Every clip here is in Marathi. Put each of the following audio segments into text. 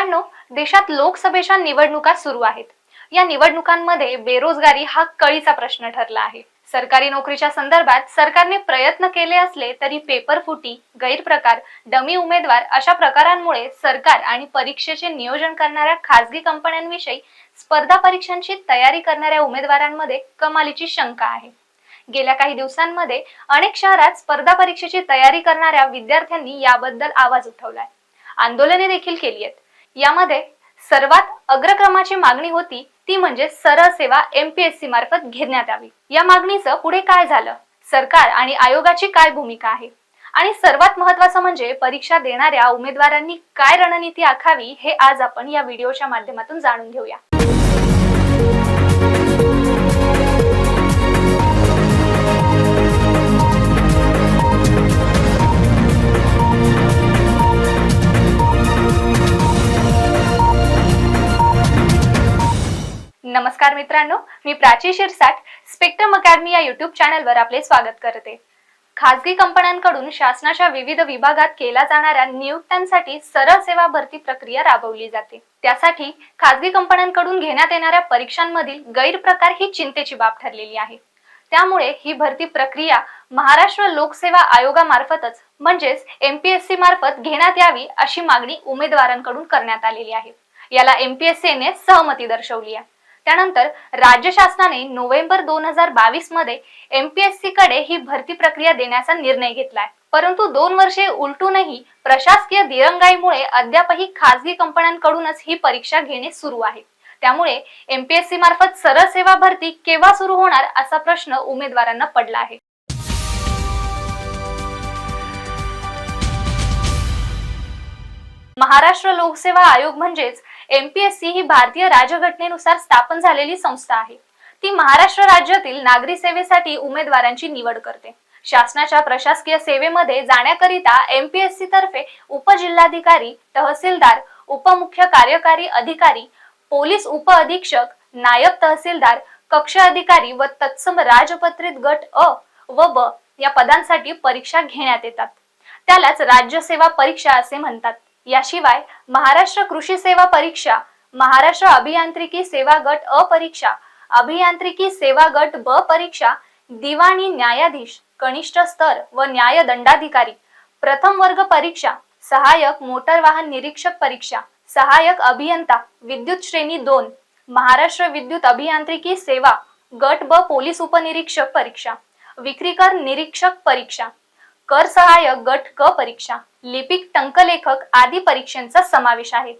मित्रांनो देशात लोकसभेच्या निवडणुका सुरू आहेत. या निवडणुकांमध्ये बेरोजगारी हा कळीचा प्रश्न ठरला आहे. सरकारी नोकरीच्या संदर्भात सरकारने प्रयत्न केले असले तरी पेपर फुटी गैरप्रकार डमी उमेदवार अशा प्रकारांमुळे सरकार आणि परीक्षेचे नियोजन करणाऱ्या खासगी कंपन्यांविषयी स्पर्धा परीक्षांची तयारी करणाऱ्या उमेदवारांमध्ये कमालीची शंका आहे. गेल्या काही दिवसांमध्ये अनेक शहरात स्पर्धा परीक्षेची तयारी करणाऱ्या विद्यार्थ्यांनी याबद्दल आवाज उठवलाय. आंदोलने देखील केली आहेत. यामध्ये सर्वात अग्रक्रमाची मागणी होती ती म्हणजे सरळ सेवा एमपीएससी मार्फत घेण्यात यावी. या मागणीचं पुढे काय झालं? सरकार आणि आयोगाची काय भूमिका आहे? आणि सर्वात महत्वाचं म्हणजे परीक्षा देणाऱ्या उमेदवारांनी काय रणनीती आखावी हे आज आपण या व्हिडिओच्या माध्यमातून जाणून घेऊया. नमस्कार मित्रांनो मी प्राची शिरसाट स्पेक्ट्रम अकॅडमी या युट्यूब चॅनलवर आपले स्वागत करते. खासगी कंपन्यांकडून शासनाच्या विविध विभागात केल्या जाणाऱ्या नियुक्त्यांसाठी सरळ सेवा भरती प्रक्रिया राबवली जाते. त्यासाठी खासगी कंपन्यांकडून घेण्यात येणाऱ्या परीक्षांमधील गैरप्रकार ही चिंतेची बाब ठरलेली आहे. त्यामुळे ही भरती प्रक्रिया महाराष्ट्र लोकसेवा आयोगामार्फतच म्हणजेच एमपीएससी मार्फत घेण्यात यावी अशी मागणी उमेदवारांकडून करण्यात आलेली आहे. याला एमपीएससीने सहमती दर्शवली आहे. त्यानंतर राज्य शासनाने नोव्हेंबर दोन हजार बावीसमध्ये एमपीएससी कडे ही भरती प्रक्रिया देण्याचा निर्णय घेतलाय. परंतु दोन वर्षे उलटूनही प्रशासकीय दिरंगाईमुळे अद्यापही खासगी कंपन्यांकडूनच ही परीक्षा घेणे सुरू आहे. त्यामुळे एमपीएससी मार्फत सरळ सेवा भरती केव्हा सुरू होणार असा प्रश्न उमेदवारांना पडला आहे. महाराष्ट्र लोकसेवा आयोग म्हणजेच एमपीएससी ही भारतीय राज्यघटनेनुसार स्थापन झालेली संस्था आहे. ती महाराष्ट्र राज्यातील नागरी सेवेसाठी उमेदवारांची निवड करते. शासनाच्या प्रशासकीय सेवेमध्ये जाण्याकरिता एमपीएससी तर्फे उपजिल्हाधिकारी तहसीलदार उपमुख्य कार्यकारी अधिकारी पोलीस उप अधीक्षक नायब तहसीलदार कक्ष अधिकारी व तत्सम राजपत्रित गट अ व ब या पदांसाठी परीक्षा घेण्यात येतात. त्यालाच राज्य सेवा परीक्षा असे म्हणतात. याशिवाय महाराष्ट्र कृषी सेवा परीक्षा महाराष्ट्र अभियांत्रिकी सेवा गट अ परीक्षा अभियांत्रिकी सेवा गट ब परीक्षा दिवाणी न्यायाधीश कनिष्ठ स्तर व न्याय दंडाधिकारी प्रथम वर्ग परीक्षा सहाय्यक मोटर वाहन निरीक्षक परीक्षा सहाय्यक अभियंता विद्युत श्रेणी दोन महाराष्ट्र विद्युत अभियांत्रिकी सेवा गट ब पोलीस उपनिरीक्षक परीक्षा विक्रीकर निरीक्षक परीक्षा कर सहाय्यक गट क परीक्षा. लिपिक टंकलेखक आदी परीक्षांचा समावेश आहे.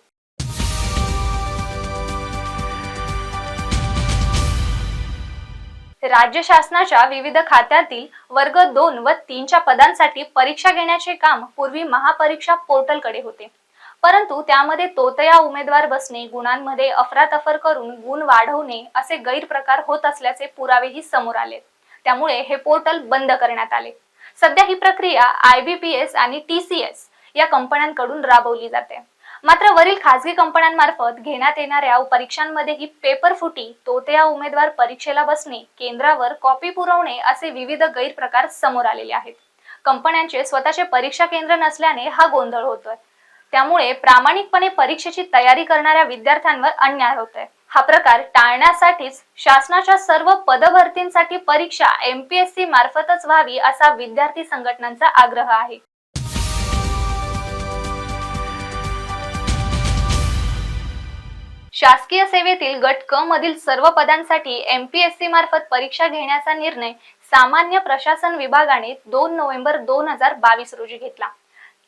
राज्य शासनाच्या विविध खात्यातील वर्ग दोन व तीनच्या पदांसाठी परीक्षा घेण्याचे काम पूर्वी महापरीक्षा पोर्टलकडे होते. परंतु त्यामध्ये तोतया उमेदवार बसणे गुणांमध्ये अफरातफर करून गुण वाढवणे असे गैरप्रकार होत असल्याचे पुरावेही समोर आले. त्यामुळे हे पोर्टल बंद करण्यात आले. सध्या ही प्रक्रिया आयबीपीएस आणि टीसीएस या कंपन्यांकडून राबवली जाते. मात्र वरील खासगी कंपन्यांमार्फत घेण्यात येणाऱ्या परीक्षांमध्ये ही पेपर फुटी तोतया उमेदवार परीक्षेला बसणे केंद्रावर कॉपी पुरवणे असे विविध गैरप्रकार समोर आलेले आहेत. कंपन्यांचे स्वतःचे परीक्षा केंद्र नसल्याने हा गोंधळ होतोय. त्यामुळे प्रामाणिकपणे परीक्षेची तयारी करणाऱ्या विद्यार्थ्यांवर अन्याय होतोय. हा प्रकार टाळण्यासाठीच शासनाच्या सर्व पदभरतींसाठी परीक्षा एमपीएससी मार्फतच व्हावी असा विद्यार्थी संघटनांचा आग्रह आहे. शासकीय सेवेतील गट क मधील सर्व पदांसाठी एमपीएससी मार्फत परीक्षा घेण्याचा निर्णय सामान्य प्रशासन विभागाने दोन नोव्हेंबर दोन हजार बावीस रोजी घेतला.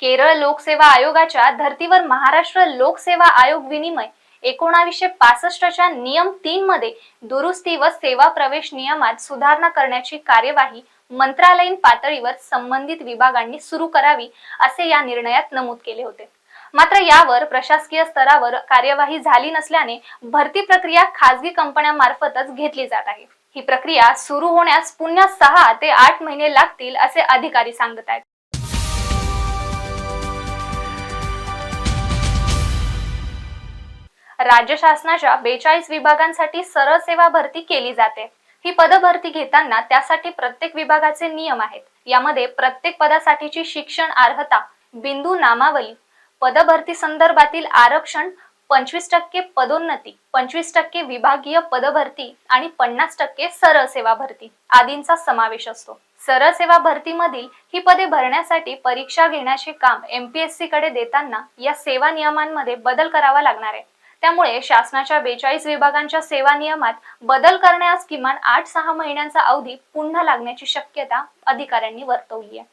केरळ लोकसेवा आयोगाच्या धर्तीवर महाराष्ट्र लोकसेवा आयोग विनिमय एकोणावीसशे पासष्टच्या नियम तीन मध्ये दुरुस्ती व सेवा प्रवेश नियमात सुधारणा करण्याची कार्यवाही मंत्रालयीन पातळीवर संबंधित विभागांनी सुरू करावी असे या निर्णयात नमूद केले होते. मात्र यावर प्रशासकीय स्तरावर कार्यवाही झाली नसल्याने भरती प्रक्रिया खासगी कंपन्यांमार्फतच घेतली जात आहे. ही प्रक्रिया सुरू होण्यास पुन्हा सहा ते आठ महिने लागतील असे अधिकारी सांगत आहेत. राज्य शासनाच्या बेचाळीस विभागांसाठी सरळ सेवा भरती केली जाते. ही पदभरती घेताना त्यासाठी प्रत्येक विभागाचे नियम आहेत. यामध्ये प्रत्येक पदासाठीची शिक्षण अर्हता बिंदू नामावली पदभरती संदर्भातील आरक्षण पंचवीस टक्के पदोन्नती पंचवीस टक्के विभागीय पदभरती आणि पन्नास टक्के सरळ सेवा भरती आदींचा समावेश असतो. सरळ सेवा भरतीमधील ही पदे भरण्यासाठी परीक्षा घेण्याचे काम एमपीएससी कडे देताना या सेवा नियमांमध्ये बदल करावा लागणार आहे. त्यामुळे शासनाच्या बेचाळीस विभागांच्या सेवा नियमात बदल करण्यास किमान आठ सहा महिन्यांचा अवधी पुन्हा लागण्याची शक्यता अधिकाऱ्यांनी वर्तवली आहे.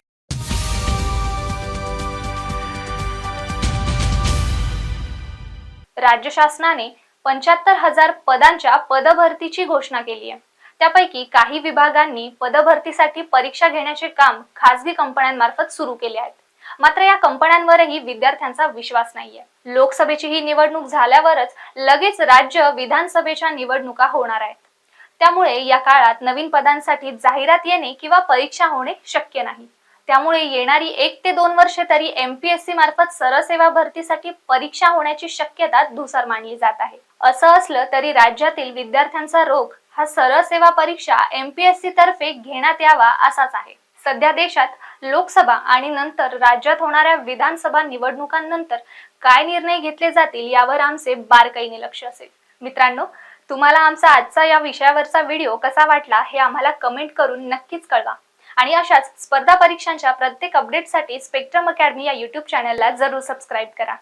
राज्य शासनाने पंच्याहत्तर हजार पदांच्या पदभरतीची घोषणा केली आहे. त्यापैकी काही विभागांनी पदभरतीसाठी परीक्षा घेण्याचे काम खासगी कंपन्यांमार्फत सुरू केले आहेत. मात्र या कंपन्यांवरही विद्यार्थ्यांचा विश्वास नाहीये. लोकसभेची ही निवडणूक झाल्यावरच लगेच राज्य विधानसभेच्या निवडणुका होणार आहेत. त्यामुळे या काळात नवीन पदांसाठी जाहिरात येणे किंवा परीक्षा होणे शक्य नाही. त्यामुळे येणारी एक ते दोन वर्षे तरी एमपीएससी मार्फत सरसेवा भरतीसाठी परीक्षा होण्याची शक्यता धुसर मानली जात आहे. असं असलं तरी राज्यातील विद्यार्थ्यांचा रोग हा सरळ सेवा परीक्षा एमपीएससी तर्फे घेण्यात यावा असाच आहे. सध्या देशात लोकसभा आणि नंतर राज्यात होणाऱ्या विधानसभा निवडणुकांनंतर काय निर्णय घेतले जातील यावर आमचे बारकाईने लक्ष असेल. मित्रांनो तुम्हाला आमचा आजचा या विषयावरचा व्हिडिओ कसा वाटला हे आम्हाला कमेंट करून नक्कीच कळवा. आणि अशाच स्पर्धा परीक्षांच्या प्रत्येक अपडेटसाठी स्पेक्ट्रम अकॅडमी या युट्यूब चॅनलला जरूर सबस्क्राईब करा.